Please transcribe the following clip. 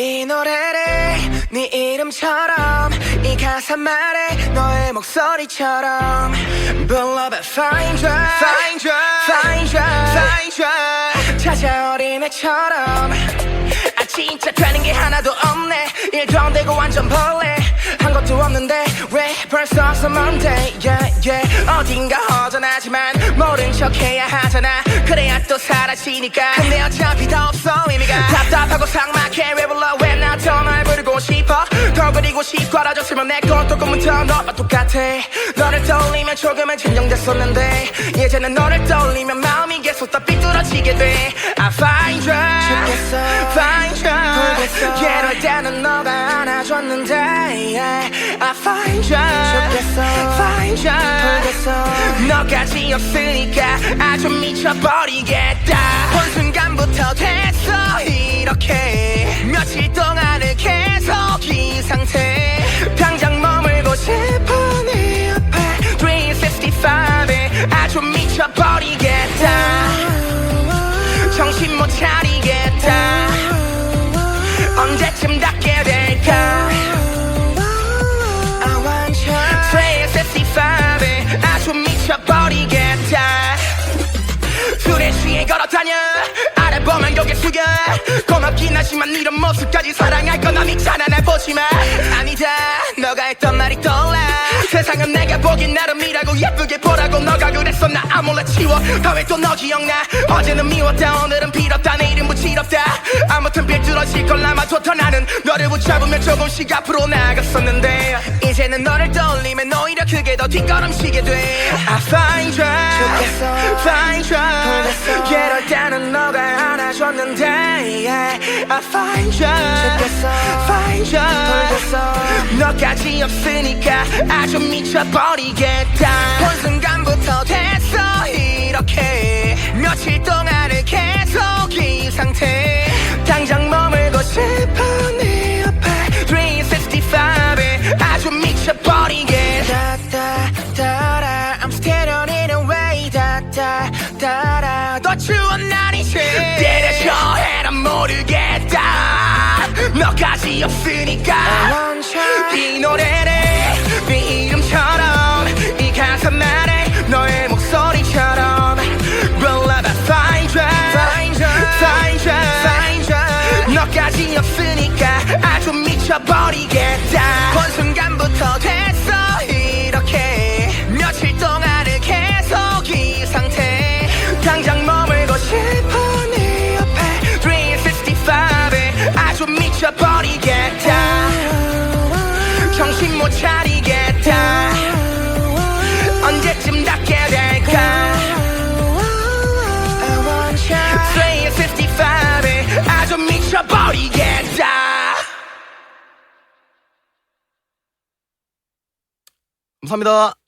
이 노래를 네 이름처럼 이 가사 말에 너의 목소리처럼. 불러봐 Find you Find you Find you Find you 찾아 어린애처럼. 아 진짜 되는 게 하나도 없네. 일도 안 되고 완전 벌레. 한 것도 없는데 왜 벌써 왔어 Monday? Yeah yeah. 어딘가 허전하지만 모른 척해야 하잖아. 그래야 또 사라지니까. 근데 어차피 더 없어 의미가. 답답하고 삭막해. 왜 불러? 왜 나더 날 부르고 싶어? 더 그리고 싶고 알아줬으면 내건 조금부터 너와 똑같아. 너를 떠올리면 조금은 진정됐었는데. 이제는 너를 떠올리면 마음이 계속 더 삐뚤어지게 돼. I find you. find you. 예럴 때는 너가 안아줬는데. Yeah. I find you. find you 너까지 없으니까 아주 미쳐버리겠다. 한순간부터 됐어. 이렇게 며칠 동안을 계속 걸어다녀 알아보면 고개 숙여. 고맙긴 하지만 이런 모습까지 사랑할 건 아니잖아 날 보지마. 아니다 너가 했던 말이 떠올라. 세상은 내가 보긴 나름이라고 예쁘게 보라고 너가 그랬어 나 아몰라 치워. 다음에 또 너 기억나? 어제는 미웠다. 오늘은 빌었다. 내일은 무지럽다. 아무튼 삐뚤어질 걸 남아뒀던 나는 너를 붙잡으며 조금씩 앞으로 나아갔었는데. 이제는 너를 떠올리면 오히려 그게 더 뒷걸음치게 돼. I find you 안아줬는데 yeah. I find you find you 너까지 없으니까 아주 미쳐버리겠다. 한순간부터 됐어. 이렇게 며칠 동안을 계속 이 상태. 당장 머물고 싶어 네 옆에 365에 아주 미쳐버리겠다. 따따따라 I'm still on it away 따따따라 더 추운 날이지. 때려쳐 해라 모르겠다. 너까지 없으니까. 이 노래를 네 이름처럼. 이 가사 말에 너의 목소리처럼. 불러봐 Find you Find you Find you Find you 너까지 없으니까 아주 미쳐버리겠다 못 차리겠다. 언제쯤 닿게 될까? 365에 아주 미쳐버리겠다. 감사합니다.